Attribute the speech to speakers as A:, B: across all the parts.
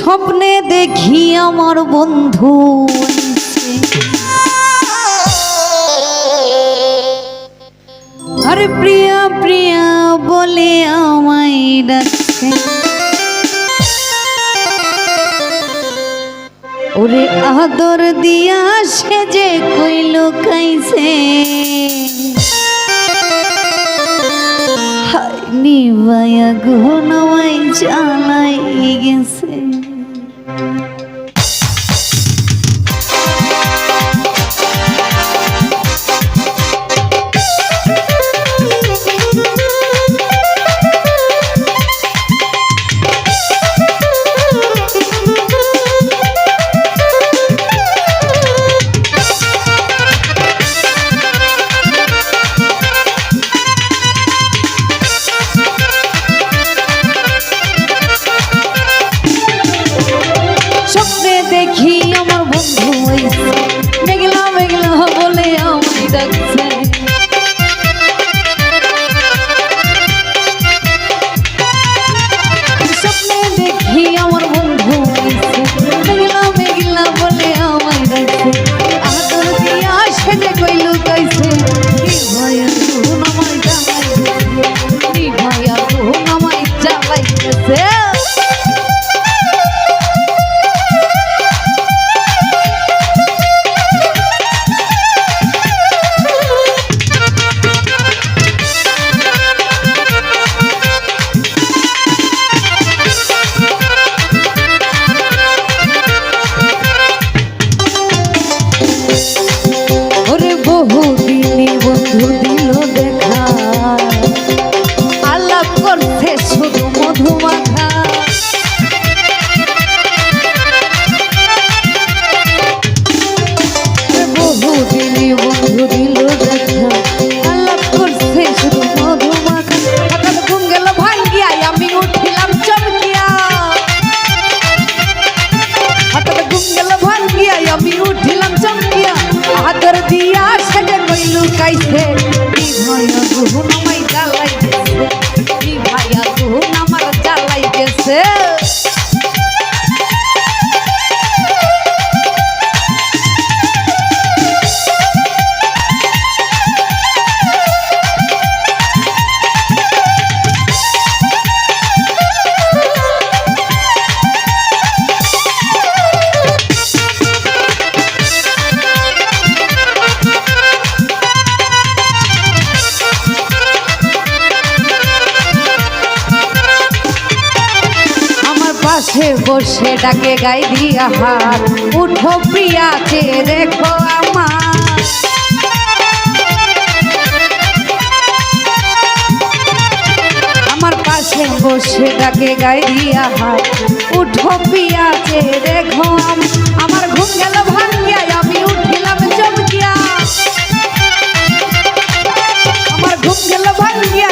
A: স্বপ্নে দেখি আমার বন্ধু আরে প্রিয়া প্রিয়া বলে আমায় ডাকছে ওরে আদর দিয়া সে যে কইল কাইছে নিবায়া ঘনামাই জ্বালাই গেছে। কইছে কি ভয়া গুণ আমায় Mm-hmm. ভাইয়া গুহন পাশে বসে ডাকে গাই দিয়া হাত। উঠো প্রিয়াতে দেখো আমার। পাশে বসে ডাকে গাই দিয়া হাত। উঠো প্রিয়াতে দেখো আমার। ঘুম গেল ভাঙ্গিয়া, আমি উঠিলাম চমকিয়া। আমার ঘুম গেল ভাঙ্গিয়া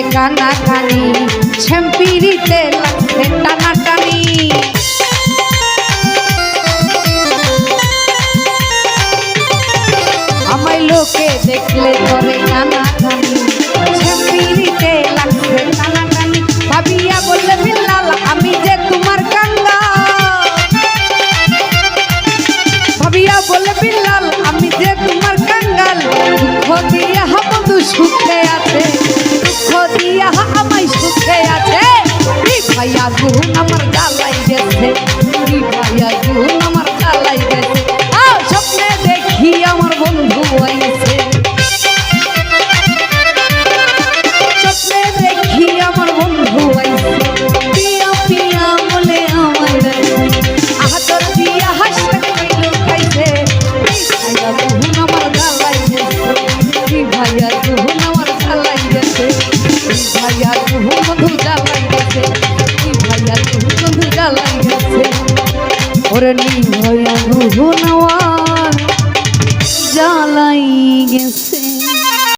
A: করে কানা কানি ছেম্পিরিতে লাগছে টানা টানি আমায় লোকে দেখলে করে কানা কানি ছেম্পিরিতে লাগছে টানা টানি ভাবিয়া বললে, বিল্লাল, আমি যে তোমার কাঙ্গা ভাবিয়া বলে বিল্লাল, আমি যে তোমার কাঙ্গাল, দুঃখ দিয়া বন্ধু সুখে আছে গুণ আমার জ্বালাই গেছে। ওরে নিভয়া গুহনওয়ার জ্বালাই গেছে